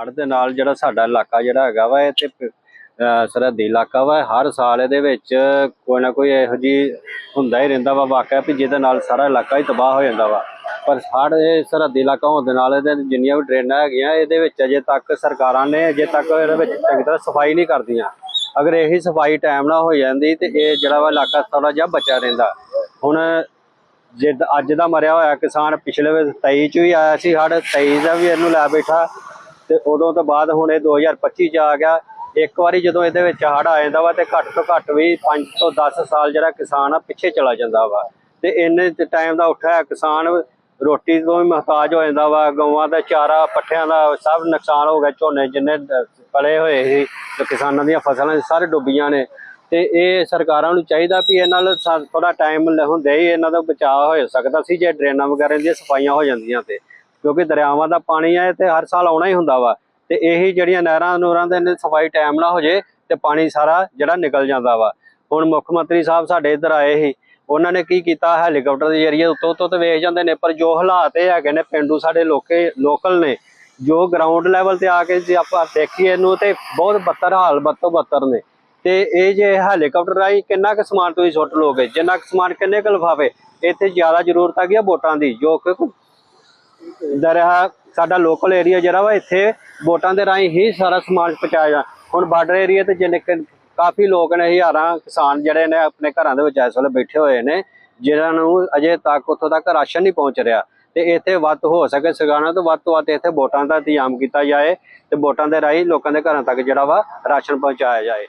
ਹੜ੍ਹ ਦੇ ਨਾਲ ਜਿਹੜਾ ਸਾਡਾ ਇਲਾਕਾ ਜਿਹੜਾ ਹੈਗਾ ਵਾ, ਇਹ ਤੇ ਸਰਹੱਦੀ ਇਲਾਕਾ ਵਾ ਹਰ ਸਾਲ ਇਹਦੇ ਵਿੱਚ ਕੋਈ ਨਾ ਕੋਈ ਇਹੋ ਜੀ ਹੁੰਦਾ ਹੀ ਰਹਿੰਦਾ ਵਾ, ਵਾਕਿਆ ਵੀ ਜਿਹਦੇ ਨਾਲ ਸਾਰਾ ਇਲਾਕਾ ਹੀ ਤਬਾਹ ਹੋ ਜਾਂਦਾ ਵਾ। ਪਰ ਹੜ੍ਹ ਇਹ ਸਰਹੱਦੀ ਇਲਾਕਾ ਹੋਣ ਦੇ ਨਾਲ ਇਹਦੇ ਜਿੰਨੀਆਂ ਵੀ ਡਰੇਨਾਂ ਹੈਗੀਆਂ, ਇਹਦੇ ਵਿੱਚ ਅਜੇ ਤੱਕ ਸਰਕਾਰਾਂ ਨੇ ਅਜੇ ਤੱਕ ਇਹਦੇ ਵਿੱਚ ਚੰਗੀ ਤਰ੍ਹਾਂ ਸਫ਼ਾਈ ਨਹੀਂ ਕਰਦੀਆਂ। ਅਗਰ ਇਹੀ ਸਫ਼ਾਈ ਟਾਈਮ ਨਾਲ ਹੋ ਜਾਂਦੀ ਤੇ ਇਹ ਜਿਹੜਾ ਵਾ ਇਲਾਕਾ ਥੋੜਾ ਜਿਹਾ ਬਚਿਆ ਰਹਿੰਦਾ। ਹੁਣ ਜਿੱਦ, ਅੱਜ ਦਾ ਮਰਿਆ ਹੋਇਆ ਕਿਸਾਨ ਪਿਛਲੇ ਵੇ 23 ਚ ਵੀ ਆਇਆ ਸੀ ਹੜ 23 ਦਾ ਵੀ ਇਹਨੂੰ ਲੈ ਬੈਠਾ। ਤੇ ਉਦੋਂ ਤੋਂ ਬਾਅਦ ਹੁਣ ਇਹ 2025 ਚ ਆ ਗਿਆ। ਇੱਕ ਵਾਰੀ ਜਦੋਂ ਇਹਦੇ ਵਿੱਚ ਹੜ ਆ ਜਾਂਦਾ ਵਾ ਤੇ ਘੱਟ ਤੋਂ ਘੱਟ ਵੀ 5 ਤੋਂ 10 ਸਾਲ ਜਿਹੜਾ ਕਿਸਾਨ ਆ, ਪਿੱਛੇ ਚਲਾ ਜਾਂਦਾ ਵਾ। ਤੇ ਇੰਨੇ ਟਾਈਮ ਦਾ ਉੱਠਿਆ ਕਿਸਾਨ, ਰੋਟੀ ਤੋਂ ਵੀ ਮੁਹਤਾਜ ਹੋ ਜਾਂਦਾ ਵਾ, ਗਊਆਂ ਦਾ ਚਾਰਾ, ਪੱਠਿਆਂ ਦਾ ਸਭ ਨੁਕਸਾਨ ਹੋ ਗਿਆ, ਝੋਨੇ ਜਿੰਨੇ ਪਲੇ ਹੋਏ ਸੀ ਤੇ ਕਿਸਾਨਾਂ ਦੀਆਂ ਫਸਲਾਂ ਸਾਰੇ ਡੁੱਬੀਆਂ ਨੇ। ਤੇ ਇਹ ਸਰਕਾਰਾਂ ਨੂੰ ਚਾਹੀਦਾ ਵੀ ਇਹਨਾਂ ਨਾਲ ਥੋੜਾ ਟਾਈਮ ਹੁੰਦੇ ਹੀ ਇਹਨਾਂ ਦਾ ਬਚਾਅ ਹੋ ਸਕਦਾ ਸੀ, ਜੇ ਡਰੇਨਾਂ ਵਗੈਰਾ ਦੀਆਂ ਸਫਾਈਆਂ ਹੋ ਜਾਂਦੀਆਂ ਤੇ। ਕਿਉਂਕਿ ਦਰਿਆਵਾਂ ਦਾ ਪਾਣੀ ਹੈ ਤੇ ਹਰ ਸਾਲ ਆਉਣਾ ਹੀ ਹੁੰਦਾ ਵਾ। ਤੇ ਇਹੀ ਜਿਹੜੀਆਂ ਨਹਿਰਾਂ ਨੂਰਾਂ ਦੇ ਸਫ਼ਾਈ ਟਾਈਮ ਨਾਲ ਹੋ ਜੇ ਤੇ ਪਾਣੀ ਸਾਰਾ ਜਿਹੜਾ ਨਿਕਲ ਜਾਂਦਾ ਵਾ। ਹੁਣ ਮੁੱਖ ਮੰਤਰੀ ਸਾਹਿਬ ਸਾਡੇ ਇੱਧਰ ਆਏ ਸੀ। ਉਹਨਾਂ ਨੇ ਕੀ ਕੀਤਾ? ਹੈਲੀਕਾਪਟਰ ਦੇ ਜ਼ਰੀਏ ਉੱਤੋਂ ਉੱਤੋਂ ਤੇ ਵੇਖ ਜਾਂਦੇ ਨੇ, ਪਰ ਜੋ ਹਾਲਾਤ ਇਹ ਹੈਗੇ ਨੇ, ਪਿੰਡੂ ਸਾਡੇ ਲੋਕੇ ਲੋਕਲ ਨੇ, ਜੋ ਗਰਾਊਂਡ ਲੈਵਲ ਤੇ ਆ ਕੇ ਜੇ ਆਪਾਂ ਦੇਖੀਏ ਇਹਨੂੰ ਤੇ ਬਹੁਤ ਬੱਤਰ, ਹਾਲ ਬੱਤੋ ਬੱਤਰ ਨੇ। ਤੇ ਇਹ ਜੇ ਹੈਲੀਕਾਪਟਰ ਰਾਹੀਂ ਕਿੰਨਾ ਕੁ ਸਮਾਨ ਤੁਸੀਂ ਸੁੱਟ ਲੋਗੇ ਜਿੰਨਾ ਕੁ ਸਮਾਨ ਕਿੰਨੇ ਕੁ ਲਿਫਾਫੇ? ਇੱਥੇ ਜ਼ਿਆਦਾ ਜ਼ਰੂਰਤ ਹੈਗੀ ਆ ਵੋਟਾਂ ਦੀ, ਜੋ ਕਿ ਦਰਿਆ ਸਾਡਾ ਲੋਕਲ ਏਰੀਆ ਜਿਹੜਾ ਵਾ, ਇੱਥੇ ਵੋਟਾਂ ਦੇ ਰਾਹੀਂ ਹੀ ਸਾਰਾ ਸਮਾਨ ਪਹੁੰਚਾਇਆ ਜਾ ਹੁਣ ਬਾਰਡਰ ਏਰੀਆ ਤੇ ਜਿੰਨੇ ਕੁ ਕਾਫੀ ਲੋਕ ਨੇ, ਹਜ਼ਾਰਾਂ ਕਿਸਾਨ ਜਿਹੜੇ ਨੇ ਆਪਣੇ ਘਰਾਂ ਦੇ ਵਿੱਚ ਇਸ ਵੇਲੇ ਬੈਠੇ ਹੋਏ ਨੇ, ਜਿਨ੍ਹਾਂ ਨੂੰ ਅਜੇ ਤੱਕ ਉੱਥੋਂ ਤੱਕ ਰਾਸ਼ਨ ਨਹੀਂ ਪਹੁੰਚ ਰਿਹਾ। ਤੇ ਇੱਥੇ ਵੱਧ ਹੋ ਸਕੇ ਸਗਾਨਾ ਤੋਂ ਵੱਧ ਤੋਂ ਵੱਧ ਇੱਥੇ ਵੋਟਾਂ ਦਾ ਇੰਤਜ਼ਾਮ ਕੀਤਾ ਜਾਏ ਤੇ ਵੋਟਾਂ ਦੇ ਰਾਹੀਂ ਲੋਕਾਂ ਦੇ ਘਰਾਂ ਤੱਕ ਜਿਹੜਾ ਵਾ ਰਾਸ਼ਨ ਪਹੁੰਚਾਇਆ ਜਾਏ।